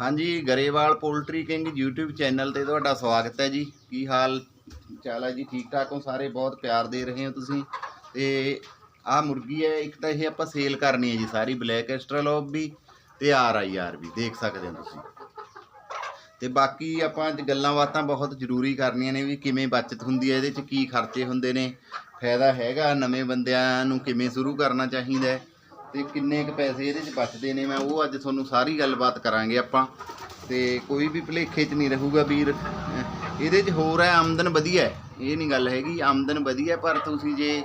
ਹਾਂਜੀ, Grewal poultry king YouTube channel ਤੇ ਤੁਹਾਡਾ ਸਵਾਗਤ ਹੈ ਜੀ। ਕੀ ਹਾਲ ਚਾਲ ਹੈ ਜੀ? ਠੀਕ ਠਾਕ ਹੋ? ਸਾਰੇ ਬਹੁਤ ਪਿਆਰ ਦੇ ਰਹੇ ਹੋ ਤੁਸੀਂ? ਤੇ ਆਹ ਮੁਰਗੀ ਹੈ, ਇੱਕ ਤਾਂ ਇਹ ਆਪਾਂ ਸੇਲ ਕਰਨੀ ਹੈ ਜੀ ਸਾਰੀ ਬਲੈਕ ਐਸਟਰਲੋਬ ਵੀ ਤੇ ਆਰ ਆਈ ਆਰ ਵੀ, ਦੇਖ ਸਕਦੇ ਹੋ ਤੁਸੀਂ। ਤੇ ਬਾਕੀ ਆਪਾਂ ਅੱਜ ਗੱਲਾਂ ਬਾਤਾਂ ਬਹੁਤ ਜ਼ਰੂਰੀ ਕਰਨੀਆਂ ਨੇ ਵੀ ਕਿਵੇਂ ਬਚਤ ਹੁੰਦੀ ਹੈ, ਇਹਦੇ 'ਚ ਕੀ ਖਰਚੇ ਹੁੰਦੇ ਨੇ, ਫਾਇਦਾ ਹੈਗਾ ਨਵੇਂ ਬੰਦਿਆਂ ਨੂੰ ਕਿਵੇਂ ਸ਼ੁਰੂ ਕਰਨਾ ਚਾਹੀਦਾ ਹੈ। ਤੇ ਕਿੰਨੇ ਕੁ ਪੈਸੇ ਇਹਦੇ 'ਚ ਬਚਦੇ ਨੇ, ਮੈਂ ਉਹ ਅੱਜ ਤੁਹਾਨੂੰ ਸਾਰੀ ਗੱਲਬਾਤ ਕਰਾਂਗੇ ਆਪਾਂ। ਤੇ ਕੋਈ ਵੀ ਭੁਲੇਖੇ 'ਚ ਨਹੀਂ ਰਹੂਗਾ ਵੀਰ। ਇਹਦੇ 'ਚ ਹੋਰ ਹੈ, ਆਮਦਨ ਵਧੀਆ ਹੈ। ਇਹ ਨਹੀਂ ਗੱਲ ਹੈਗੀ, ਆਮਦਨ ਵਧੀਆ ਪਰ ਤੁਸੀਂ ਜੇ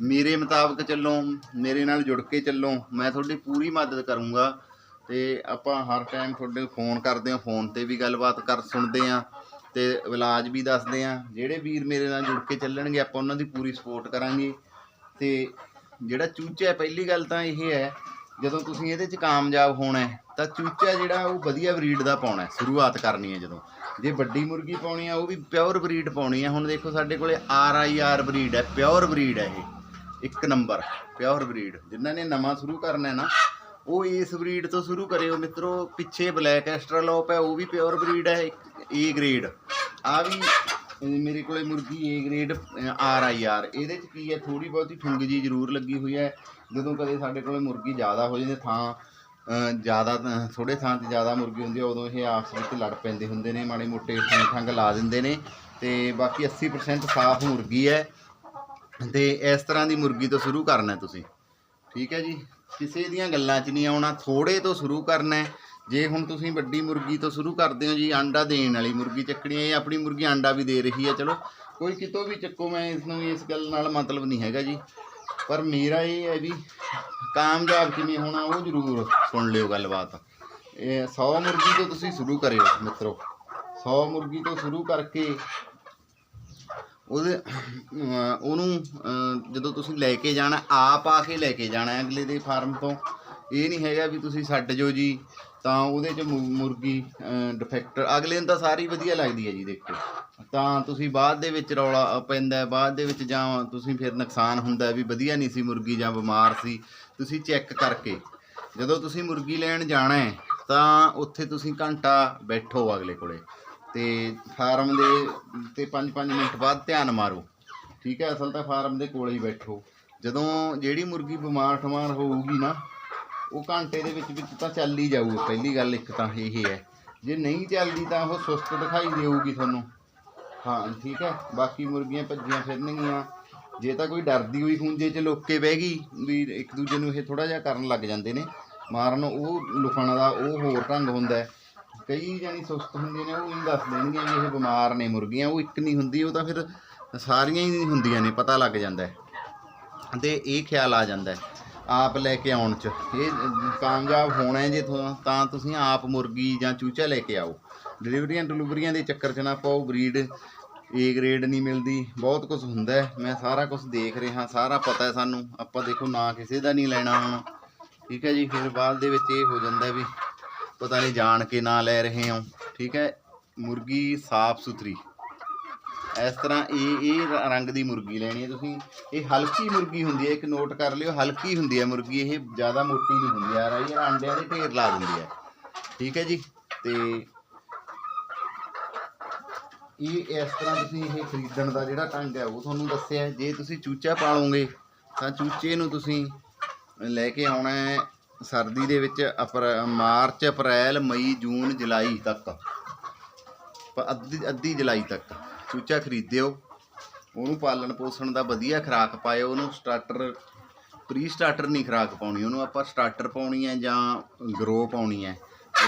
ਮੇਰੇ ਮੁਤਾਬਕ ਚੱਲੋ, ਮੇਰੇ ਨਾਲ ਜੁੜ ਕੇ ਚੱਲੋ, ਮੈਂ ਤੁਹਾਡੀ ਪੂਰੀ ਮਦਦ ਕਰੂੰਗਾ। ਤੇ ਆਪਾਂ ਹਰ ਟਾਈਮ ਤੁਹਾਡੇ ਫੋਨ ਕਰਦੇ ਹਾਂ ਫੋਨ ਤੇ ਵੀ ਗੱਲਬਾਤ ਕਰ ਸੁਣਦੇ ਹਾਂ ਤੇ ਇਲਾਜ ਵੀ ਦੱਸਦੇ ਹਾਂ। ਜਿਹੜੇ ਵੀਰ ਮੇਰੇ ਨਾਲ ਜੁੜ ਕੇ ਚੱਲਣਗੇ, ਆਪਾਂ ਉਹਨਾਂ ਦੀ ਪੂਰੀ ਸਪੋਰਟ ਕਰਾਂਗੇ। ਤੇ ਜਿਹੜਾ ਚੂਚਾ ਹੈ, ਪਹਿਲੀ ਗੱਲ ਤਾਂ ਇਹ ਹੈ, ਜਦੋਂ ਤੁਸੀਂ ਇਹਦੇ 'ਚ ਕਾਮਯਾਬ ਹੋਣਾ ਹੈ, ਤਾਂ ਚੂਚਾ ਜਿਹੜਾ ਉਹ ਵਧੀਆ ਬਰੀਡ ਦਾ ਪਾਉਣਾ ਹੈ, ਸ਼ੁਰੂਆਤ ਕਰਨੀ ਹੈ ਜਦੋਂ। ਜੇ ਵੱਡੀ ਮੁਰਗੀ ਪਾਉਣੀ ਹੈ ਉਹ ਵੀ ਪਿਓਰ ਬਰੀਡ ਪਾਉਣੀ ਹੈ ਹੁਣ ਦੇਖੋ ਸਾਡੇ ਕੋਲੇ ਆਰ ਆਈ ਆਰ ਬਰੀਡ ਹੈ, ਪਿਓਰ ਬਰੀਡ ਹੈ ਇਹ, ਇੱਕ ਨੰਬਰ, ਪਿਓਰ ਬਰੀਡ। ਜਿਨ੍ਹਾਂ ਨੇ ਨਵਾਂ ਸ਼ੁਰੂ ਕਰਨਾ ਹੈ ਨਾ, ਉਹ ਇਸ ਬਰੀਡ ਤੋਂ ਸ਼ੁਰੂ ਕਰਿਓ ਮਿੱਤਰੋ, ਪਿੱਛੇ ਬਲੈਕ ਐਸਟਰਾਲੋਪ ਹੈ, ਉਹ ਵੀ ਪਿਓਰ ਬਰੀਡ ਹੈ ਏ ਗ੍ਰੇਡ ਆ ਵੀ ਮੇਰੇ ਕੋਲੇ ਮੁਰਗੀ A grade R I R ਇਹਦੇ ਚ ਕੀ ਹੈ ਥੋੜੀ ਬਹੁਤੀ ਠੁੰਗ ਜੀ ਜ਼ਰੂਰ ਲੱਗੀ ਹੋਈ ਹੈ। ਜਦੋਂ ਕਦੇ ਸਾਡੇ ਕੋਲੇ ਮੁਰਗੀ ਜ਼ਿਆਦਾ ਹੋ ਜਾਂਦੀ, ਥਾਂ ਜ਼ਿਆਦਾ ਤਾਂ- ਥੋੜੇ ਥਾਂ ਤੇ ਜ਼ਿਆਦਾ ਮੁਰਗੀ ਹੁੰਦੀ ਹੈ, ਉਦੋਂ ਇਹ ਆਪਸ ਵਿੱਚ ਲੜ ਪੈਂਦੇ ਹੁੰਦੇ ਨੇ, ਮਾੜੇ ਮੋਟੇ ਠੰਗ ਠੰਗ ਲਾ ਦਿੰਦੇ ਨੇ। ਤੇ ਬਾਕੀ 80% ਸਾਫ਼ ਮੁਰਗੀ ਹੈ। ਤੇ ਇਸ ਤਰ੍ਹਾਂ ਦੀ ਮੁਰਗੀ ਤੋਂ ਸ਼ੁਰੂ ਕਰਨਾ ਤੁਸੀਂ। ਠੀਕ ਹੈ ਜੀ। ਕਿਸੇ ਦੀਆਂ ਗੱਲਾਂ 'ਚ ਨਹੀਂ ਆਉਣਾ। ਥੋੜੇ ਤੋਂ ਸ਼ੁਰੂ ਕਰਨਾ ਹੈ। ਜੇ ਹੁਣ ਤੁਸੀਂ ਵੱਡੀ ਮੁਰਗੀ ਤੋਂ ਸ਼ੁਰੂ ਕਰਦੇ ਹੋ ਜੀ, ਆਂਡਾ ਦੇਣ ਵਾਲੀ ਮੁਰਗੀ ਚੱਕਣੀ ਹੈ, ਇਹ ਆਪਣੀ ਮੁਰਗੀ ਆਂਡਾ ਵੀ ਦੇ ਰਹੀ ਹੈ, ਚਲੋ। ਕੋਈ ਕਿਤੋਂ ਵੀ ਚੱਕੋ, ਮੈਂ ਇਸ ਨੂੰ ਇਸ ਗੱਲ ਨਾਲ ਮਤਲਬ ਨਹੀਂ ਹੈਗਾ ਜੀ। ਪਰ ਮੇਰਾ ਇਹ ਹੈ ਵੀ ਕਾਮਯਾਬ ਕਿਵੇਂ ਹੋਣਾ, ਉਹ ਜ਼ਰੂਰ ਸੁਣ ਲਿਓ ਗੱਲਬਾਤ। ਇਹ 100 ਮੁਰਗੀ ਤੋਂ ਤੁਸੀਂ ਸ਼ੁਰੂ ਕਰਿਓ, ਮਿੱਤਰੋ। 100 ਮੁਰਗੀ ਤੋਂ ਸ਼ੁਰੂ ਕਰਕੇ ਉਹਦੇ ਉਹਨੂੰ ਜਦੋਂ ਤੁਸੀਂ ਲੈ ਕੇ ਜਾਣਾ, ਆਪ ਆ ਕੇ ਲੈ ਕੇ ਜਾਣਾ ਅਗਲੇ ਦੇ ਫਾਰਮ ਤੋਂ, ਇਹ ਨਹੀਂ ਹੈਗਾ ਵੀ ਤੁਸੀਂ ਛੱਡ ਜੋ ਜੀ, ਤਾਂ ਉਹਦੇ ਚ ਮੁ- ਮੁਰਗੀ ਡਿਫੈਕਟ ਅਗਲੇ ਨੂੰ ਤਾਂ ਸਾਰੀ ਵਧੀਆ ਲੱਗਦੀ ਹੈ ਜੀ ਦੇਖੋ ਤਾਂ ਤੁਸੀਂ ਬਾਅਦ ਦੇ ਵਿੱਚ ਰੌਲਾ ਪੈਂਦਾ ਬਾਅਦ ਦੇ ਵਿੱਚ ਜਾਂ ਤੁਸੀਂ ਫਿਰ ਨੁਕਸਾਨ ਹੁੰਦਾ ਵੀ ਵਧੀਆ ਨਹੀਂ ਸੀ ਮੁਰਗੀ ਜਾਂ ਬਿਮਾਰ ਸੀ, ਤੁਸੀਂ ਚੈੱਕ ਕਰਕੇ, ਜਦੋਂ ਤੁਸੀਂ ਮੁਰਗੀ ਲੈਣ ਜਾਣਾ ਹੈ, ਤਾਂ ਉੱਥੇ ਤੁਸੀਂ ਘੰਟਾ ਬੈਠੋ ਅਗਲੇ ਕੋਲੇ। ਤੇ ਫਾਰਮ ਦੇ ਤੇ 5-5 ਮਿੰਟ ਬਾਅਦ ਧਿਆਨ ਮਾਰੋ। ਠੀਕ ਹੈ, ਅਸਲ ਤਾਂ ਫਾਰਮ ਦੇ ਕੋਲੇ ਹੀ ਬੈਠੋ। ਜਦੋਂ ਜਿਹੜੀ ਮੁਰਗੀ ਬਿਮਾਰ ਠਮਾਰ ਹੋਊਗੀ ਨਾ, ਉਹ ਘੰਟੇ ਦੇ ਵਿੱਚ ਵਿੱਚ ਤਾਂ ਚੱਲ ਹੀ ਜਾਊ, ਪਹਿਲੀ ਗੱਲ ਇੱਕ ਤਾਂ ਇਹ ਹੈ। ਜੇ ਨਹੀਂ ਚੱਲਦੀ ਤਾਂ ਉਹ ਸੁਸਤ ਦਿਖਾਈ ਦੇਊਗੀ ਤੁਹਾਨੂੰ। ਹਾਂ, ਠੀਕ ਹੈ, ਬਾਕੀ ਮੁਰਗੀਆਂ ਭੱਜੀਆਂ ਫਿਰਨਗੀਆਂ। ਜੇ ਤਾਂ ਕੋਈ ਡਰਦੀ ਹੋਈ ਖੂੰਜੇ 'ਚ ਲੁੱਕ ਕੇ ਬਹਿ ਗਈ, ਵੀ ਇੱਕ ਦੂਜੇ ਨੂੰ ਇਹ ਥੋੜਾ ਜਿਹਾ ਕਰਨ ਲੱਗ ਜਾਂਦੇ ਨੇ। ਮਾਰਨ ਉਹ ਲੁਕਣ ਦਾ ਉਹ ਹੋਰ ਢੰਗ ਹੁੰਦਾ ਹੈ। ਕਈ ਜਾਨੀ ਸੁਸਤ ਹੁੰਦੀਆਂ ਨੇ, ਉਹ ਹੀ ਦੱਸ ਦੇਣਗੀਆਂ ਵੀ ਇਹ ਬਿਮਾਰ ਨੇ, ਮੁਰਗੀਆਂ, ਉਹ ਇੱਕ ਨਹੀਂ ਹੁੰਦੀ, ਉਹ ਤਾਂ ਫਿਰ ਸਾਰੀਆਂ ਹੀ ਹੁੰਦੀਆਂ ਨੇ, ਪਤਾ ਲੱਗ ਜਾਂਦਾ ਹੈ। ਤੇ ਇਹ ਖਿਆਲ ਆ ਜਾਂਦਾ ਹੈ, ਆਪ ਲੈ ਕੇ ਆਉਣ ਚ। ਇਹ ਕਾਮਯਾਬ ਹੋਣਾ ਹੈ ਜੇ ਤੁਹਾ- ਤਾਂ ਤੁਸੀਂ ਆਪ ਮੁਰਗੀ ਜਾਂ ਚੂਚਾ ਲੈ ਕੇ ਆਓ। ਡਿਲੀਵਰੀਆਂ ਡਿਲੀਵਰੀਆਂ ਦੇ ਚੱਕਰ ਚ ਨਾ ਪਾਓ, ਬਰੀਡ ਏ ਗ੍ਰੇਡ ਨਹੀਂ ਮਿਲਦੀ, ਬਹੁਤ ਕੁਝ ਹੁੰਦਾ ਹੈ। ਮੈਂ ਸਾਰਾ ਕੁਝ ਦੇਖ ਰਿਹਾ, ਸਾਰਾ ਪਤਾ ਹੈ ਸਾਨੂੰ। ਆਪਾਂ ਦੇਖੋ ਨਾ ਕਿਸੇ ਦਾ ਨਹੀਂ ਲੈਣਾ ਹੁਣ ਠੀਕ ਹੈ ਜੀ, ਫਿਰ ਬਾਅਦ ਦੇ ਵਿੱਚ ਇਹ ਹੋ ਜਾਂਦਾ ਵੀ ਪਤਾ ਨਹੀਂ ਜਾਣ ਕੇ ਨਾ ਲੈ ਰਹੇ ਹੋ। ਠੀਕ ਹੈ, ਮੁਰਗੀ ਸਾਫ਼ ਸੁਥਰੀ। ਇਸ ਤਰ੍ਹਾਂ ਇਹ ਇਹ ਰੰਗ ਦੀ ਮੁਰਗੀ ਲੈਣੀ ਹੈ ਤੁਸੀਂ। ਇਹ ਹਲਕੀ ਮੁਰਗੀ ਹੁੰਦੀ ਹੈ, ਇੱਕ ਨੋਟ ਕਰ ਲਿਓ। ਹਲਕੀ ਹੁੰਦੀ ਹੈ ਮੁਰਗੀ, ਇਹ ਜ਼ਿਆਦਾ ਮੋਟੀ ਨਹੀਂ ਹੁੰਦੀ। ਯਾਰ, ਇਹ ਅੰਡਿਆਂ ਦੇ ਢੇਰ ਲਾ ਦਿੰਦੀ ਹੈ। ਠੀਕ ਹੈ ਜੀ, ਤੇ ਇਹ ਇਸ ਤਰ੍ਹਾਂ ਤੁਸੀਂ ਇਹ ਖਰੀਦਣ ਦਾ ਜਿਹੜਾ ਢੰਗ ਹੈ, ਉਹ ਤੁਹਾਨੂੰ ਦੱਸਿਆ ਜੇ ਤੁਸੀਂ ਚੂਚਾ ਪਾਲੋਗੇ, ਤਾਂ ਚੂਚੇ ਨੂੰ ਤੁਸੀਂ ਲੈ ਕੇ ਆਉਣਾ ਹੈ। ਸਰਦੀ ਦੇ ਵਿੱਚ ਅਪ੍ਰੈ- ਮਾਰਚ, ਅਪ੍ਰੈਲ, ਮਈ, ਜੂਨ, ਜੁਲਾਈ ਤੱਕ। ਅੱਧੀ ਅੱਧੀ ਜੁਲਾਈ ਤੱਕ। ਚੂਚਾ ਖਰੀਦਿਓ। ਉਹਨੂੰ ਪਾਲਣ ਪੋਸ਼ਣ ਦਾ ਵਧੀਆ ਖੁਰਾਕ ਪਾਇਓ। ਉਹਨੂੰ ਸਟਾਰਟਰ ਪ੍ਰੀ ਸਟਾਰਟਰ ਨਹੀਂ ਖੁਰਾਕ ਪਾਉਣੀ। ਉਹਨੂੰ ਆਪਾਂ ਸਟਾਰਟਰ ਪਾਉਣੀ ਹੈ ਜਾਂ ਗਰੋ ਪਾਉਣੀ ਹੈ।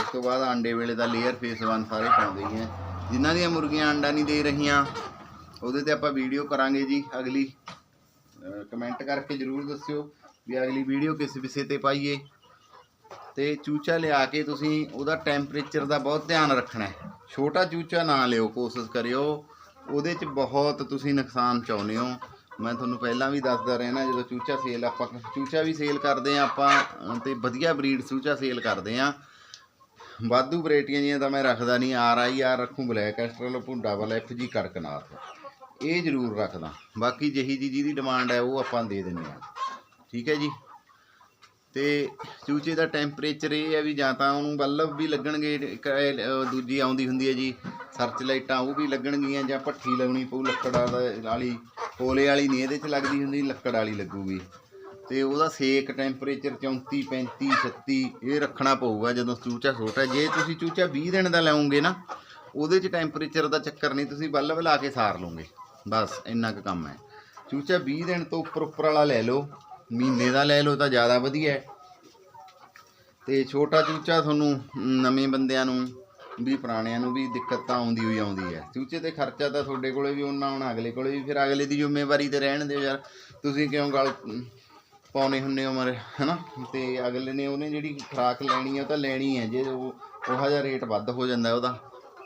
ਉਸ ਤੋਂ ਬਾਅਦ ਆਂਡੇ ਵੇਲੇ ਦਾ ਲੇਅਰ ਫੇਸ 1 ਸਾਰੇ ਪਾਉਂਦੇ ਹੀ ਹੈ। ਜਿਨ੍ਹਾਂ ਦੀਆਂ ਮੁਰਗੀਆਂ ਆਂਡਾ ਨਹੀਂ ਦੇ ਰਹੀਆਂ, ਉਹਦੇ ਤੇ ਆਪਾਂ ਵੀਡੀਓ ਕਰਾਂਗੇ ਜੀ ਅਗਲੀ। ਕਮੈਂਟ ਕਰਕੇ ਜਰੂਰ ਦੱਸਿਓ ਵੀ ਅਗਲੀ ਵੀਡੀਓ ਕਿਸ ਵਿਸ਼ੇ ਤੇ ਪਾਈਏ। ਤੇ ਚੂਚਾ ਲਿਆ ਕੇ ਤੁਸੀਂ ਉਹਦਾ ਟੈਂਪਰੇਚਰ ਦਾ ਬਹੁਤ ਧਿਆਨ ਰੱਖਣਾ ਹੈ। ਛੋਟਾ ਚੂਚਾ ਨਾ ਲਿਓ, ਕੋਸ਼ਿਸ਼ ਕਰਿਓ। ਉਹਦੇ 'ਚ ਬਹੁਤ ਤੁਸੀਂ ਨੁਕਸਾਨ ਚਾਹੁੰਦੇ ਹੋ। ਮੈਂ ਤੁਹਾਨੂੰ ਪਹਿਲਾਂ ਵੀ ਦੱਸਦਾ ਰਹਿਣਾ ਜਦੋਂ ਚੂਚਾ ਸੇਲ ਆਪਾਂ ਚੂਚਾ ਵੀ ਸੇਲ ਕਰਦੇ ਆ ਆਪਾਂ, ਅਹ, ਤੇ ਵਧੀਆ ਬਰੀਡ ਚੂਚਾ ਸੇਲ ਕਰਦੇ ਆ ਵਾਧੂ ਵੈਰਾਈਟੀਆਂ ਜੀਆਂ ਤਾਂ ਮੈਂ ਰੱਖਦਾ ਨਹੀਂ ਆਰ ਆਈ ਆਰ ਰੱਖੂ ਬਲੈਕ ਐਸਟਰਲ ਭੁੰਡਾ ਵਾਲਾ ਐਫ ਜੀ ਕੜਕਨਾਥ। ਇਹ ਜ਼ਰੂਰ ਰੱਖਦਾ। ਬਾਕੀ ਜਿਹੀ ਜੀ ਜਿਹਦੀ ਡਿਮਾਂਡ ਹੈ, ਉਹ ਆਪਾਂ ਦੇ ਦਿੰਦੇ ਆ ਠੀਕ ਹੈ ਜੀ? ਤੇ ਚੂਚੇ ਦਾ ਟੈਂਪਰੇਚਰ ਇਹ ਹੈ ਵੀ ਜਾਂ ਤਾਂ ਉਹਨੂੰ ਬੱਲਬ ਵੀ ਲੱਗਣਗੇ ਦੂਜੀ ਆਉਂਦੀ ਹੁੰਦੀ ਹੈ ਜੀ, ਸਰਚ ਲਾਈਟਾਂ ਉਹ ਵੀ ਲੱਗਣਗੀਆਂ ਜਾਂ ਭੱਠੀ ਲਾਉਣੀ ਪਊ, ਲੱਕੜ ਦਾ ਵਾਲੀ ਕੋਲੇ ਵਾਲੀ ਨਹੀਂ ਇਹਦੇ 'ਚ ਲੱਗਦੀ ਹੁੰਦੀ, ਲੱਕੜ ਵਾਲੀ ਲੱਗੂਗੀ। ਤੇ ਉਹਦਾ ਸੇਕ ਟੈਂਪਰੇਚਰ 34 35 36 ਇਹ ਰੱਖਣਾ ਪਊਗਾ ਜਦੋਂ ਚੂਚਾ ਛੋਟਾ ਜੇ ਤੁਸੀਂ ਚੂਚਾ 20 ਦਿਨ ਦਾ ਲਾਉਂਗੇ ਨਾ, ਉਹਦੇ 'ਚ ਟੈਂਪਰੇਚਰ ਦਾ ਚੱਕਰ ਨਹੀਂ, ਤੁਸੀਂ ਬੱਲਬ ਲਾ ਕੇ ਸਾਰ ਲਓਗੇ। ਬਸ, ਇੰਨਾ ਕੁ ਕੰਮ ਹੈ। ਚੂਚਾ 20 ਦਿਨ ਤੋਂ ਉੱਪਰ ਉੱਪਰ ਵਾਲਾ ਲੈ ਲਓ। ਮਹੀਨੇ ਦਾ ਲੈ ਲਓ ਤਾਂ ਜ਼ਿਆਦਾ ਵਧੀਆ ਹੈ। ਤੇ ਛੋਟਾ ਚੂਚਾ ਤੁਹਾਨੂੰ ਨਵੇਂ ਬੰਦਿਆਂ ਨੂੰ ਵੀ ਪੁਰਾਣਿਆਂ ਨੂੰ ਵੀ ਦਿੱਕਤ ਤਾਂ ਆਉਂਦੀ ਹੋਈ ਆਉਂਦੀ ਹੈ। ਚੂਚੇ ਤੇ ਖਰਚਾ ਤਾਂ ਤੁਹਾਡੇ ਕੋਲੇ ਵੀ ਉਹਨਾਂ ਆਉਣਾ ਅਗਲੇ ਕੋਲੇ ਵੀ ਫਿਰ ਅਗਲੇ ਦੀ ਜ਼ਿੰਮੇਵਾਰੀ ਤੇ ਰਹਿਣ ਦਿਓ ਯਾਰ। ਤੁਸੀਂ ਕਿਉਂ ਗੱਲ ਅਮ, ਪਾਉਣੇ ਹੁੰਨੇ ਹੋ ਮਰ ਹਨਾ? ਤੇ ਅਗਲੇ ਨੇ ਉਹਨੇ ਜਿਹੜੀ ਖੁਰਾਕ ਲੈਣੀ ਹੈ ਉਹ ਤਾਂ ਲੈਣੀ ਹੈ ਜੇ ਉਹ ਉਹੋ ਜਿਹਾ ਰੇਟ ਵੱਧ ਹੋ ਜਾਂਦਾ ਉਹਦਾ।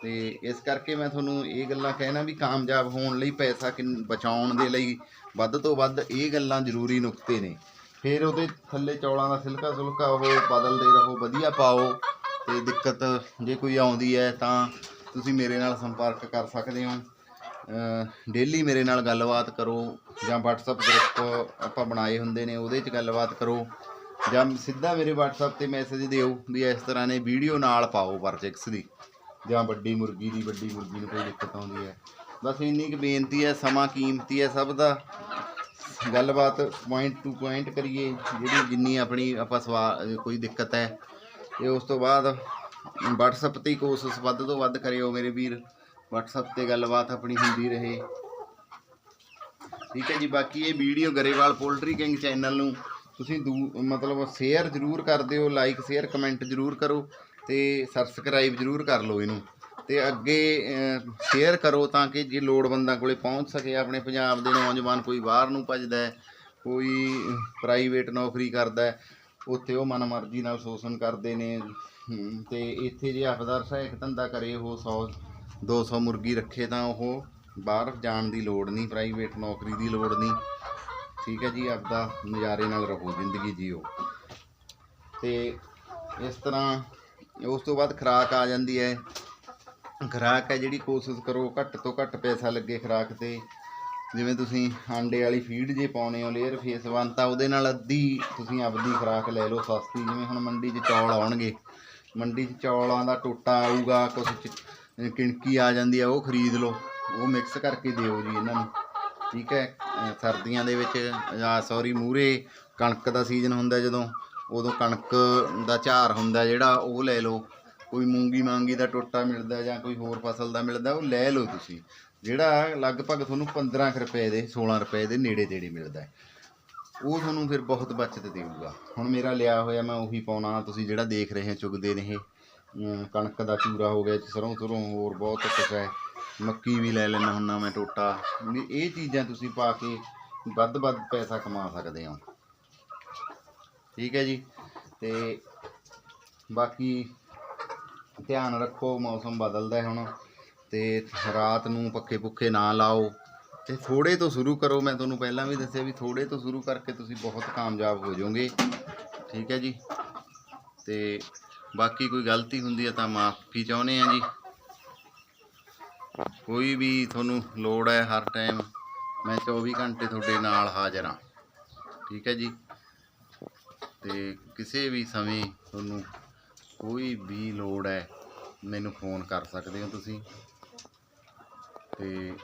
ਤੇ ਇਸ ਕਰਕੇ ਮੈਂ ਤੁਹਾਨੂੰ ਇਹ ਗੱਲਾਂ ਕਹਿਣਾ ਵੀ ਕਾਮਯਾਬ ਹੋਣ ਲਈ ਪੈਸਾ ਕਿ ਬਚਾਉਣ ਦੇ ਲਈ ਵੱਧ ਤੋਂ ਵੱਧ ਇਹ ਗੱਲਾਂ ਜ਼ਰੂਰੀ ਨੁਕਤੇ ਨੇ। ਫਿਰ ਉਹਦੇ ਥੱਲੇ ਚੌਲਾਂ ਦਾ ਸਿਲਕਾ ਸੁਲਕਾ ਉਹ ਬਦਲਦੇ ਰਹੋ, ਵਧੀਆ ਪਾਓ ਤੇ ਦਿੱਕਤ ਜੇ ਕੋਈ ਆਉਂਦੀ ਹੈ ਤਾਂ ਤੁਸੀਂ ਮੇਰੇ ਨਾਲ ਸੰਪਰਕ ਕਰ ਸਕਦੇ ਹੋ। ਡੇਲੀ ਮੇਰੇ ਨਾਲ ਗੱਲਬਾਤ ਕਰੋ ਜਾਂ WhatsApp ਗਰੁੱਪ ਆਪਾਂ ਬਣਾਏ ਹੁੰਦੇ ਨੇ ਉਹਦੇ 'ਚ ਗੱਲਬਾਤ ਕਰੋ ਜਾਂ ਸਿੱਧਾ ਮੇਰੇ WhatsApp ਤੇ ਮੈਸੇਜ ਦਿਓ ਵੀ ਇਸ ਤਰ੍ਹਾਂ ਨੇ ਵੀਡੀਓ ਨਾਲ ਪਾਓ ਪਰਚੈਕਸ ਦੀ। ਜਾਂ ਵੱਡੀ ਮੁਰਗੀ ਦੀ, ਵੱਡੀ ਮੁਰਗੀ ਨੂੰ ਕੋਈ ਦਿੱਕਤ ਆਉਂਦੀ ਹੈ। ਬਸ ਇੰਨੀ ਕੁ ਬੇਨਤੀ ਹੈ, ਸਮਾਂ ਕੀਮਤੀ ਹੈ ਸਭ ਦਾ। ਗੱਲਬਾਤ ਪੁਆਇੰਟ ਟੂ ਪੁਆਇੰਟ ਕਰੀਏ, ਜਿਹੜੀ ਜਿੰਨੀ ਆਪਣੀ ਆਪਾਂ ਸਵਾਲ ਕੋਈ ਦਿੱਕਤ ਹੈ। ਤੇ ਉਸ ਤੋਂ ਬਾਅਦ WhatsApp ਤੇ ਕੋਸ਼ਿਸ਼ ਵੱਧ ਤੋਂ ਵੱਧ ਕਰਿਓ ਮੇਰੇ ਵੀਰ। WhatsApp ਤੇ ਗੱਲਬਾਤ ਆਪਣੀ ਹੁੰਦੀ ਰਹੇ। ਠੀਕ ਹੈ ਜੀ, ਬਾਕੀ ਇਹ video Grewal poultry king channel ਨੂੰ ਤੁਸੀਂ ਦੂ- ਮਤਲਬ ਸ਼ੇਅਰ ਜ਼ਰੂਰ ਕਰ ਦਿਓ ਲਾਈਕ ਸ਼ੇਅਰ ਕਮੈਂਟ ਜ਼ਰੂਰ ਕਰੋ। ਤੇ ਸਬਸਕ੍ਰਾਈਬ ਜ਼ਰੂਰ ਕਰ ਲਓ ਇਹਨੂੰ ਤੇ ਅੱਗੇ ਸ਼ੇਅਰ ਕਰੋ ਤਾਂ ਕਿ ਜੇ ਲੋੜਵੰਦਾਂ ਕੋਲੇ ਪਹੁੰਚ ਸਕੇ ਆਪਣੇ ਪੰਜਾਬ ਦੇ ਨੌਜਵਾਨ ਕੋਈ ਬਾਹਰ ਨੂੰ ਭੱਜਦਾ ਹੈ ਕੋਈ ਪ੍ਰਾਈਵੇਟ ਨੌਕਰੀ ਕਰਦਾ ਹੈ ਉੱਥੇ ਉਹ ਮਨਮਰਜ਼ੀ ਨਾਲ ਸ਼ੋਸ਼ਣ ਕਰਦੇ ਨੇ। ਹਮ, ਤੇ ਇੱਥੇ ਜੇ ਆਪਦਾ ਸਹਾਇਕ ਧੰਦਾ ਕਰੇ ਉਹ 100 200 ਮੁਰਗੀ ਰੱਖੇ ਤਾਂ ਉਹ ਬਾਹਰ ਜਾਣ ਦੀ ਲੋੜ ਨਹੀਂ ਪ੍ਰਾਈਵੇਟ ਨੌਕਰੀ ਦੀ ਲੋੜ ਨਹੀਂ। ਠੀਕ ਹੈ ਜੀ ਆਪਦਾ ਨਜ਼ਾਰੇ ਨਾਲ ਰਹੋ ਜ਼ਿੰਦਗੀ ਜੀਓ। ਤੇ ਇਸ ਤਰ੍ਹਾਂ ਉਸ ਤੋਂ ਬਾਅਦ ਖੁਰਾਕ ਆ ਜਾਂਦੀ ਹੈ। ਖੁਰਾਕ ਹੈ ਜਿਹੜੀ ਕੋਸ਼ਿਸ਼ ਕਰੋ, ਘੱਟ ਤੋਂ ਘੱਟ ਪੈਸਾ ਲੱਗੇ ਖੁਰਾਕ ਤੇ। ਜਿਵੇਂ ਤੁਸੀਂ ਆਂਡੇ ਵਾਲੀ ਫੀਡ ਜੇ ਪਾਉਣੇ ਹੋ ਲੇਅਰ ਫੇਸ ਵਨ ਤਾਂ ਉਹਦੇ ਨਾਲ ਅੱਧੀ ਤੁਸੀਂ ਆਪਦੀ ਖੁਰਾਕ ਲੈ ਲਓ ਸਸਤੀ। ਜਿਵੇਂ ਹੁਣ ਮੰਡੀ 'ਚ ਚੌਲ ਆਉਣਗੇ, ਮੰਡੀ 'ਚ ਚੌਲਾਂ ਦਾ ਟੋਟਾ ਆਊਗਾ, ਕੁਛ ਕਿਣਕੀ ਆ ਜਾਂਦੀ ਆ ਉਹ ਖਰੀਦ ਲਓ। ਉਹ ਮਿਕਸ ਕਰਕੇ ਦਿਓ ਜੀ ਇਹਨਾਂ ਨੂੰ, ਠੀਕ ਹੈ? ਸਰਦੀਆਂ ਦੇ ਵਿੱਚ, ਜਾਂ ਸੌਰੀ ਮੂਰੇ ਕਣਕ ਦਾ ਸੀਜ਼ਨ ਹੁੰਦਾ ਜਦੋਂ ਉਦੋਂ ਕਣਕ ਦਾ ਝਾਰ ਹੁੰਦਾ ਜਿਹੜਾ, ਉਹ ਲੈ ਲਓ। ਕੋਈ ਮੂੰਗੀ ਮਾਂਗੀ ਦਾ ਟੋਟਾ ਮਿਲਦਾ ਜਾਂ ਕੋਈ ਹੋਰ ਫਸਲ ਦਾ ਮਿਲਦਾ, ਉਹ ਲੈ ਲਓ ਤੁਸੀਂ। ਜਿਹੜਾ ਲਗਭਗ ਤੁਹਾਨੂੰ 15 ਕੁ ਰੁਪਏ ਦੇ 16 ਰੁਪਏ ਦੇ ਨੇੜੇ ਤੇੜੇ ਮਿਲਦਾ ਹੈ। ਉਹ ਤੁਹਾਨੂੰ ਫਿਰ ਬਹੁਤ ਬਚਤ ਦੇਊਗਾ। ਹੁਣ ਮੇਰਾ ਲਿਆ ਹੋਇਆ, ਮੈਂ ਉਹੀ ਪਾਉਣਾ। ਤੁਸੀਂ ਜਿਹੜਾ ਦੇਖ ਰਹੇ ਹੋ, ਚੁਗਦੇ ਨੇ ਕਣਕ ਦਾ ਚੂਰਾ ਹੋ ਗਿਆ, ਸਰੋਂ ਸਰੋਂ ਹੋਰ ਬਹੁਤ ਕੁਛ ਹੈ। ਮੱਕੀ ਵੀ ਲੈ ਲੈਣਾ ਹੁੰਨਾ ਮੈਂ ਟੋਟਾ। ਇਹ ਚੀਜ਼ਾਂ ਤੁਸੀਂ ਪਾ ਕੇ ਵੱਧ ਵੱਧ ਪੈਸਾ ਕਮਾ ਸਕਦੇ ਹੋ। ਠੀਕ ਹੈ ਜੀ। ਤੇ ਬਾਕੀ ਧਿਆਨ ਰੱਖੋ, ਮੌਸਮ ਬਦਲਦਾ ਹੈ ਹੁਣ। ਤੇ ਰਾਤ ਨੂੰ ਪੱਖੇ ਪੁੱਖੇ ਨਾ ਲਾਓ। ਤੇ ਥੋੜੇ ਤੋਂ ਸ਼ੁਰੂ ਕਰੋ। ਮੈਂ ਤੁਹਾਨੂੰ ਪਹਿਲਾਂ ਵੀ ਦੱਸਿਆ ਵੀ ਥੋੜੇ ਤੋਂ ਸ਼ੁਰੂ ਕਰਕੇ ਤੁਸੀਂ ਬਹੁਤ ਕਾਮਯਾਬ ਹੋ ਜਾਓਗੇ। ਠੀਕ ਹੈ ਜੀ। ਤੇ ਬਾਕੀ ਕੋਈ ਗਲਤੀ ਹੁੰਦੀ ਹੈ ਤਾਂ ਮਾਫੀ ਚਾਹੁੰਦੇ ਆ ਜੀ। ਕੋਈ ਵੀ ਤੁਹਾਨੂੰ ਲੋੜ ਹੈ ਹਰ ਟਾਈਮ, ਮੈਂ 24 ਘੰਟੇ ਤੁਹਾਡੇ ਨਾਲ ਹਾਜ਼ਰ ਹਾਂ। ਠੀਕ ਹੈ ਜੀ। ਤੇ ਕਿਸੇ ਵੀ ਸਮੇਂ ਤੁਹਾਨੂੰ ਕੋਈ ਵੀ ਲੋੜ ਹੈ, ਮੈਨੂੰ ਫੋਨ ਕਰ ਸਕਦੇ ਹੋ ਤੁਸੀਂ। ਅਤੇ